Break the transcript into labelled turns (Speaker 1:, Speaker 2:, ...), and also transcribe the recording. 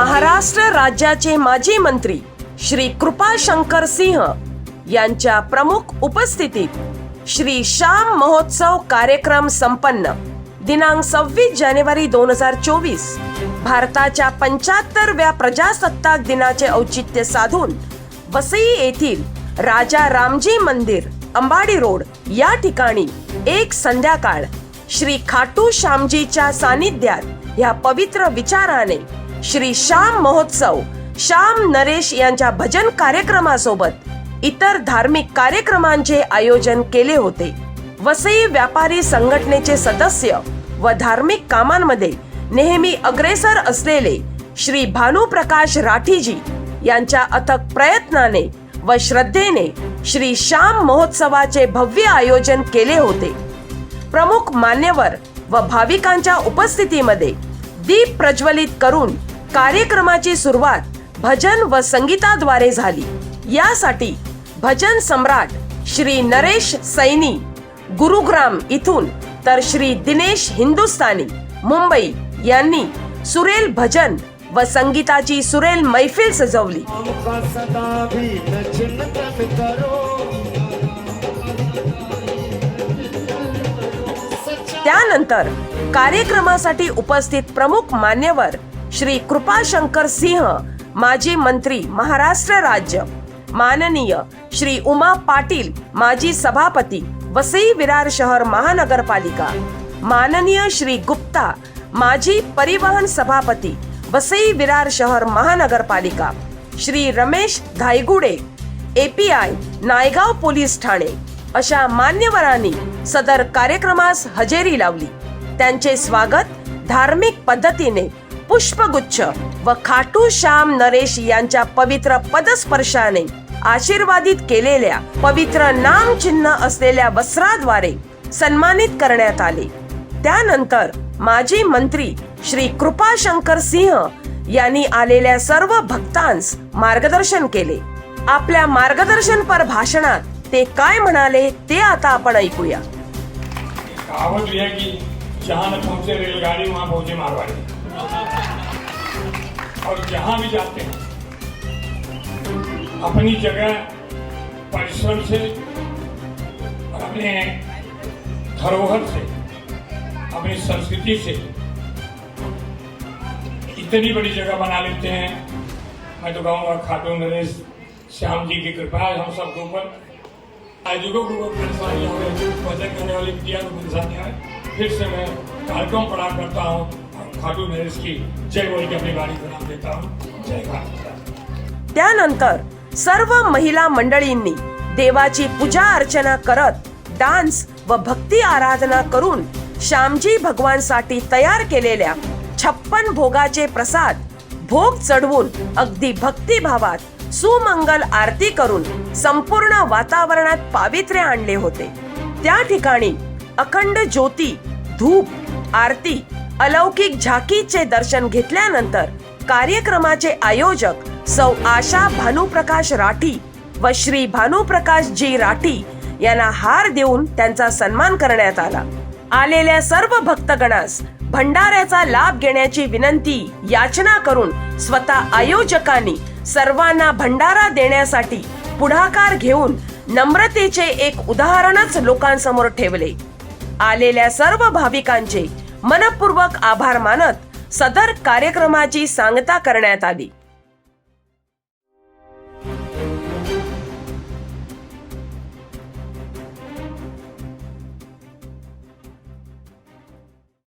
Speaker 1: महाराष्ट्र राज्याचे माजी मंत्री श्री कृपाशंकर सिंह यांच्या प्रमुख उपस्थितीत श्री श्याम महोत्सव कार्यक्रम संपन्न. दिनांक सव्वीस जानेवारी दोन हजार चोवीस. भारताच्या पंच्याहत्तरव्या प्रजासत्ताक दिनाचे औचित्य साधून वसई येथील राजा रामजी मंदिर अंबाडी रोड या ठिकाणी एक संध्याकाळ श्री खाटू श्यामजीच्या सानिध्यात ह्या पवित्र विचाराने श्री श्याम महोत्सव श्याम नरेश यांच्या भजन कार्यक्रमासोबत इतर धार्मिक कार्यक्रमांचे आयोजन केले होते. वसई व्यापारी संघटनेचे सदस्य व धार्मिक कामांमध्ये नेहमी अग्रेसर असलेले श्री भानुप्रकाश राठीजी यांच्या अथक प्रयत्नाने व श्रद्धेने श्री श्याम महोत्सवाचे भव्य आयोजन केले होते. प्रमुख मान्यवर व भाविकांच्या उपस्थितीमध्ये दीप प्रज्वलित करून कार्यक्रमाची सुरुवात भजन व संगीताद्वारे झाली. यासाठी भजन सम्राट श्री नरेश सैनी गुरुग्राम इथून तर श्री दिनेश हिंदुस्तानी मुंबई यांनी सुरेल भजन व संगीताची सुरेल मैफिल सजवली. त्यानंतर कार्यक्रमासाठी उपस्थित प्रमुख मान्यवर श्री कृपाशंकर सिंह माजी मंत्री महाराष्ट्र राज्य. माननीय श्री उमा पाटील माजी सभापती वसई विरार शहर महानगरपालिका. माननीय श्री गुप्ता माजी परिवहन सभापती वसई विरार शहर महानगरपालिका. श्री रमेश धायगुडे एपीआय नायगाव पोलीस ठाणे. अशा मान्यवरांनी सदर कार्यक्रमास हजेरी लावली. त्यांचे स्वागत धार्मिक पद्धतीने पुष्पगुच्छ व खाटू श्याम नरेश यांच्या पवित्र पदस्पर्शाने आशीर्वादित केलेल्या पवित्र नामचिन्ह असलेल्या वस्त्राद्वारे सन्मानित करण्यात आले. त्यानंतर माजी मंत्री श्री कृपाशंकर सिंह यांनी आलेल्या सर्व भक्तांस मार्गदर्शन केले. आपल्या मार्गदर्शनपर भाषणात ते काय म्हणाले ते आता आपण ऐकूया.
Speaker 2: कहावत भी है कि जहां न पहुंचे रेलगाड़ी वहां पहुंचे मारवाड़ी. और जहाँ भी जाते हैं, अपनी जगह परिश्रम से और अपने धरोहर से, अपनी संस्कृति से इतनी बड़ी जगह बना लेते हैं। मैं तो कहूँगा, खाटू, नरेश, श्याम जी की कृपा है हम सबके ऊपर। आयोजकों को परेशानी हो रही करने वाली को है। फिर से मैं कार्यक्रम पढ़ा करता हूँ। और नरेश की जय बोल के अपनी गाड़ी देता. हूँ जय
Speaker 1: त्यानंतर सर्व महिला मंडळींनी देवाची पूजा अर्चना करत डान्स व भक्ती आराधना करून श्यामजी भगवानसाठी तयार केलेल्या छप्पन भोगाचे प्रसाद भोग चढवून अगदी भक्तिभावात सुमंगल आरती करून संपूर्ण वातावरणात पावित्र्य आणले होते. त्या ठिकाणी अखंड ज्योती धूप आरती अलौकिक झाकीचे दर्शन घेतल्यानंतर कार्यक्रमाचे आयोजक सौ आशा भानुप्रकाश राठी व श्री भानुप्रकाश जी राठी यांना हार देऊन त्यांचा सन्मान करण्यात आला. आलेल्या सर्व भक्तगणास भंडाऱ्याचा लाभ घेण्याची विनंती याचना करून स्वतः आयोजकांनी सर्वांना भंडारा देण्यासाठी पुढाकार घेऊन नम्रतेचे एक उदाहरणच लोकांसमोर ठेवले. आलेल्या सर्व भाविकांचे मनपूर्वक आभार मानत सदर कार्यक्रमाची सांगता करण्यात आली.